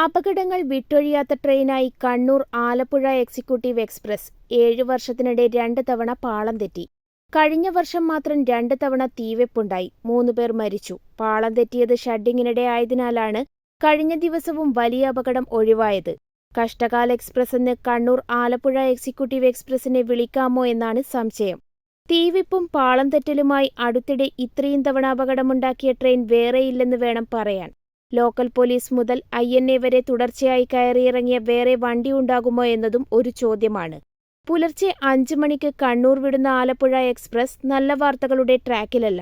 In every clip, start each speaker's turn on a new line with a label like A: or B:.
A: അപകടങ്ങൾ വിട്ടൊഴിയാത്ത ട്രെയിനായി കണ്ണൂർ ആലപ്പുഴ എക്സിക്യൂട്ടീവ് എക്സ്പ്രസ് ഏഴു വർഷത്തിനിടെ രണ്ട് തവണ പാളം തെറ്റി. കഴിഞ്ഞ വർഷം മാത്രം രണ്ട് തവണ തീവെപ്പുണ്ടായി. മൂന്നുപേർ മരിച്ചു. പാളം തെറ്റിയത് ഷഡിങ്ങിനിടെ ആയതിനാലാണ് കഴിഞ്ഞ ദിവസവും വലിയ അപകടം ഒഴിവായത്. കഷ്ടകാല എക്സ്പ്രസ് എന്ന് കണ്ണൂർ ആലപ്പുഴ എക്സിക്യൂട്ടീവ് എക്സ്പ്രസിനെ വിളിക്കാമോ എന്നാണ് സംശയം. തീവിപ്പും പാളം തെറ്റലുമായി അടുത്തിടെ ഇത്രയും തവണ അപകടമുണ്ടാക്കിയ ട്രെയിൻ വേറെയില്ലെന്ന് വേണം പറയാൻ. ലോക്കൽ പോലീസ് മുതൽ ഐ എൻ എ വരെ തുടർച്ചയായി കയറിയിറങ്ങിയ വേറെ വണ്ടി ഉണ്ടാകുമോ എന്നതും ഒരു ചോദ്യമാണ്. പുലർച്ചെ അഞ്ചു മണിക്ക് കണ്ണൂർ വിടുന്ന ആലപ്പുഴ എക്സ്പ്രസ് നല്ല വാർത്തകളുടെ ട്രാക്കിലല്ല.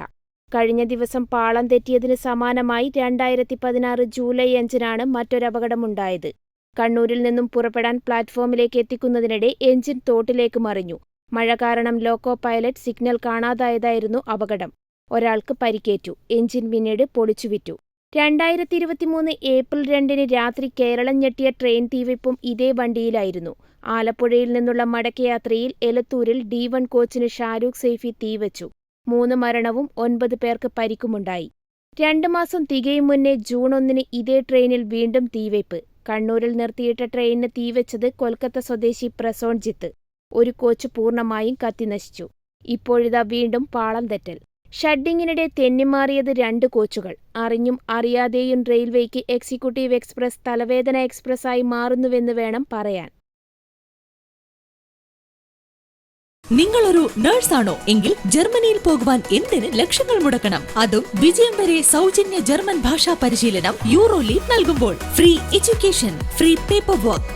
A: കഴിഞ്ഞ ദിവസം പാളം തെറ്റിയതിന് സമാനമായി രണ്ടായിരത്തി പതിനാറ് ജൂലൈ അഞ്ചിനാണ് മറ്റൊരപകടമുണ്ടായത്. കണ്ണൂരിൽ നിന്നും പുറപ്പെടാൻ പ്ലാറ്റ്ഫോമിലേക്ക് എത്തിക്കുന്നതിനിടെ എഞ്ചിൻ തോട്ടിലേക്ക് മറിഞ്ഞു. മഴ കാരണം ലോക്കോ പൈലറ്റ് സിഗ്നൽ കാണാതായതായിരുന്നു അപകടം. ഒരാൾക്ക് പരിക്കേറ്റു. എഞ്ചിൻ പിന്നീട് പൊളിച്ചുവിറ്റു രണ്ടായിരത്തി ഇരുപത്തിമൂന്ന് ഏപ്രിൽ രണ്ടിന് രാത്രി കേരളം ഞെട്ടിയ ട്രെയിൻ തീവെപ്പും ഇതേ വണ്ടിയിലായിരുന്നു. ആലപ്പുഴയിൽ നിന്നുള്ള മടക്കയാത്രയിൽ എലത്തൂരിൽ ഡി വൺ കോച്ചിന് ഷാരൂഖ് സൈഫി തീവച്ചു. മൂന്ന് മരണവും ഒൻപത് പേർക്ക് പരിക്കുമുണ്ടായി. രണ്ടു മാസം തികയും മുന്നേ ജൂൺ ഒന്നിന് ഇതേ ട്രെയിനിൽ വീണ്ടും തീവെപ്പ്. കണ്ണൂരിൽ നിർത്തിയിട്ട ട്രെയിനിന് തീവച്ചത് കൊൽക്കത്ത സ്വദേശി പ്രസോൺജിത്ത് ഒരു കോച്ച് പൂർണമായും കത്തിനശിച്ചു ഇപ്പോഴിതാ വീണ്ടും പാളം തെറ്റൽ. ഷഡ്ഡിങ്ങിനിടെ തെന്നിമാറിയത് രണ്ട് കോച്ചുകൾ. അറിഞ്ഞും അറിയാതെയും റെയിൽവേക്ക് എക്സിക്യൂട്ടീവ് എക്സ്പ്രസ് തലവേദന എക്സ്പ്രസ്സായി മാറുന്നുവെന്ന് വേണം പറയാൻ.
B: നിങ്ങളൊരു നേഴ്സാണോ? എങ്കിൽ ജർമ്മനിയിൽ പോകുവാൻ എന്തിന് ലക്ഷങ്ങൾ മുടക്കണം? അതും വിജയം വരെ സൗജന്യ ജർമ്മൻ ഭാഷാ പരിശീലനം യൂറോ ലീഗ് നൽകുമ്പോൾ. Free education free paper work